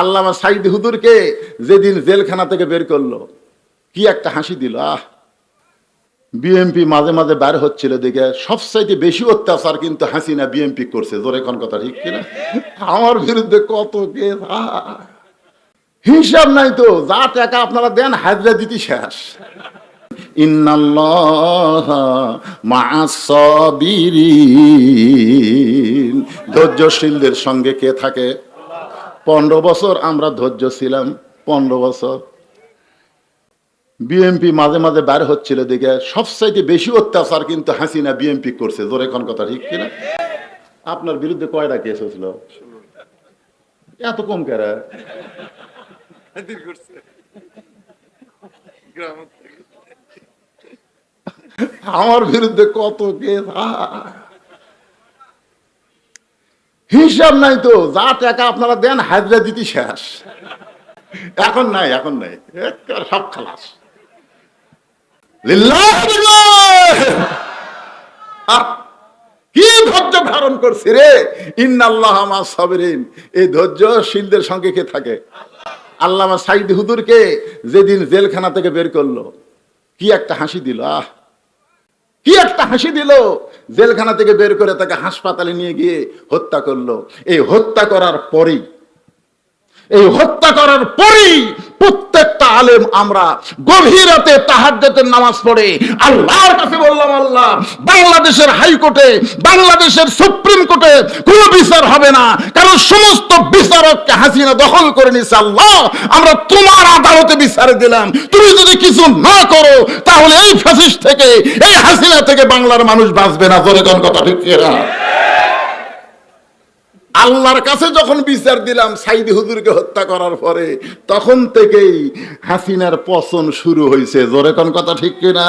আল্লামা সাইদ হুদুরকে যেদিন জেলখানা থেকে বের করল, কি একটা হাসি দিল, আহ! বিএমপি মাঝে মাঝে বার হচ্ছিল দেখে, সবচাইতে বেশি অত্যাচার কিন্তু হাসিনা বিএমপি করছে, জোরে কোন কথা ঠিক কিনা? আমার বিরুদ্ধে কত কেস হিসাব নাই তো, যা টাকা আপনারা দেন, হাজরা দিতে শেষ। ধৈর্যশীলদের সঙ্গে কে থাকে? পনেরো বছর আমরা ধৈর্য ছিলাম, পনেরো বছর। বিএমপি মাঝে মাঝে বার হচ্ছিল দেখে, সবচাইতে বেশি অত্যাচার কিন্তু হাসিনা বিএমপি করছে। জোরে কোন কথা, ঠিক কিনা? আপনার বিরুদ্ধে কয়টা কেস হয়েছিল? এত কম কেরা আমার বিরুদ্ধে কত কেস হিসাব নাই তো, যা টাকা আপনারা দেন, হাজরা দিতে শেষ। এখন নাই এখন নাই সব খালাস। কি ধৈর্য ধারণ করছি রে? ইন্নাল্লাহ মা সাবিরিন। এই ধৈর্যশীলদের সঙ্গে কে থাকে? আল্লামা সাইদ হুদুরকে যেদিন জেলখানা থেকে বের করল, কি একটা হাসি দিল, আহ। কি একটা হাসি দিল? জেলখানা থেকে বের করে তাকে হাসপাতালে নিয়ে গিয়ে হত্যা করল। এই হত্যা করার পরেই, এই হত্যা করার পরেই প্রত্যেকটা আলেম আমরা গভীর রাতে তাহাজ্জুদের নামাজ পড়ে, আল্লাহর কাছে বললাম, আল্লাহ, বাংলাদেশের হাইকোর্টে, বাংলাদেশের সুপ্রিম কোর্টে কোনো বিচার হবে না। কারণ সমস্ত বিচারককে হাসিনা দখল করে নিছে আল্লাহ, আমরা তোমার আদালতে বিচারে দিলাম। তুমি যদি কিছু না করো, তাহলে এই ফ্যাসিস্ট থেকে, এই হাসিনা থেকে বাংলার মানুষ বাঁচবে না। জোরে কথা ঠিক না আল্লাহর কাছে যখন বিচার দিলাম, সাইদি হুজুরকে হত্যা করার পরে, তখন থেকেই হাসিনার পচন শুরু হয়েছে জোরে কোন কথা ঠিক কিনা?